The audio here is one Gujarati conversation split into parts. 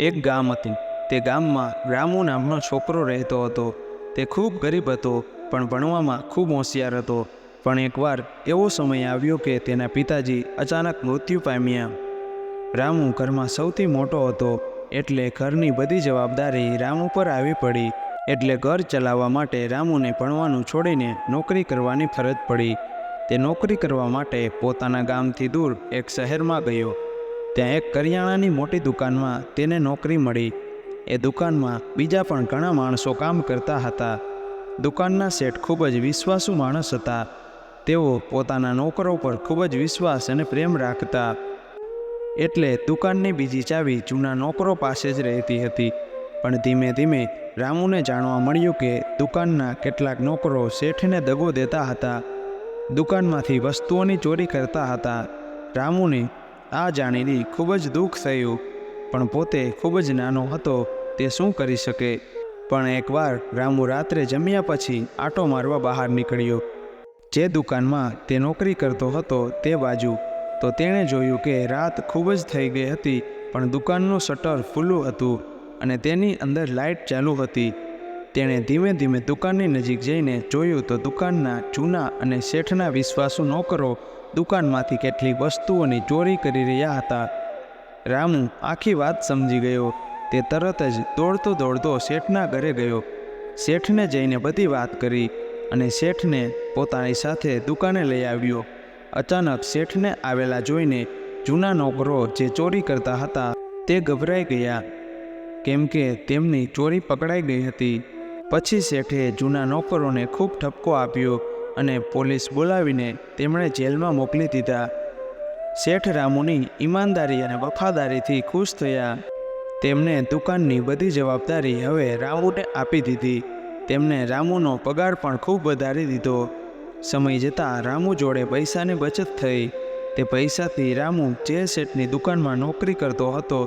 એક ગામ હતું. તે ગામમાં રામુ નામનો છોકરો રહેતો હતો. તે ખૂબ ગરીબ હતો, પણ ભણવામાં ખૂબ હોશિયાર હતો. પણ એકવાર એવો સમય આવ્યો કે તેના પિતાજી અચાનક મૃત્યુ પામ્યા. રામુ ઘરમાં સૌથી મોટો હતો, એટલે ઘરની બધી જવાબદારી રામુ પર આવી પડી. એટલે ઘર ચલાવવા માટે રામુને ભણવાનું છોડીને નોકરી કરવાની ફરજ પડી. તે નોકરી કરવા માટે પોતાના ગામથી દૂર એક શહેરમાં ગયો. ત્યાં એક કરિયાણાની મોટી દુકાનમાં તેને નોકરી મળી. એ દુકાનમાં બીજા પણ ઘણા માણસો કામ કરતા હતા. દુકાનના શેઠ ખૂબ જ વિશ્વાસુ માણસ હતા. તેઓ પોતાના નોકરો પર ખૂબ જ વિશ્વાસ અને પ્રેમ રાખતા. એટલે દુકાનની બીજી ચાવી જૂના નોકરો પાસે જ રહેતી હતી. પણ ધીમે ધીમે રામુને જાણવા મળ્યું કે દુકાનના કેટલાક નોકરો શેઠને દગો દેતા હતા. દુકાનમાંથી વસ્તુઓની ચોરી કરતા હતા. રામુને આ જાણીને ખૂબ જ દુઃખ થયું. પણ પોતે ખૂબ જ નાનો હતો, તે શું કરી શકે? પણ એકવાર રામુ રાત્રે જમ્યા પછી આટો મારવા બહાર નીકળ્યો. જે દુકાનમાં તે નોકરી કરતો હતો તે બાજુ, તો તેણે જોયું કે રાત ખૂબ જ થઈ ગઈ હતી, પણ દુકાનનું શટર ખુલ્લું હતું અને તેની અંદર લાઇટ ચાલુ હતી. તેણે ધીમે ધીમે દુકાનની નજીક જઈને જોયું તો દુકાનના જૂના અને શેઠના વિશ્વાસુ નોકરો દુકાનમાંથી કેટલીક વસ્તુઓની ચોરી કરી રહ્યા હતા. રામુ આખી વાત સમજી ગયો. તે તરત જ દોડતો દોડતો શેઠના ઘરે ગયો. શેઠને જઈને બધી વાત કરી અને શેઠને પોતાની સાથે દુકાને લઈ આવ્યો. અચાનક શેઠને આવેલા જોઈને જૂના નોકરો જે ચોરી કરતા હતા તે ગભરાઈ ગયા. કેમ કે તેમની ચોરી પકડાઈ ગઈ હતી. પછી શેઠે જૂના નોકરોને ખૂબ ઠપકો આપ્યો અને પોલીસ બોલાવીને તેમણે જેલમાં મોકલી દીધા. શેઠ રામુની ઈમાનદારી અને વફાદારીથી ખુશ થયા. તેમણે દુકાનની બધી જવાબદારી હવે રામુને આપી દીધી. તેમને રામુનો પગાર પણ ખૂબ વધારી દીધો. સમય જતાં રામુ જોડે પૈસાની બચત થઈ. તે પૈસાથી રામુ જે શેઠની દુકાનમાં નોકરી કરતો હતો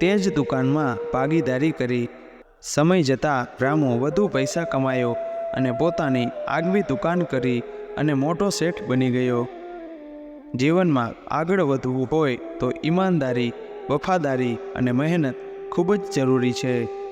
તે જ દુકાનમાં ભાગીદારી કરી. સમય જતાં રામુ વધુ પૈસા કમાયો અને પોતાની આગવી દુકાન કરી અને મોટો શેઠ બની ગયો. જીવનમાં આગળ વધવું હોય તો ઈમાનદારી, વફાદારી અને મહેનત ખૂબ જ જરૂરી છે.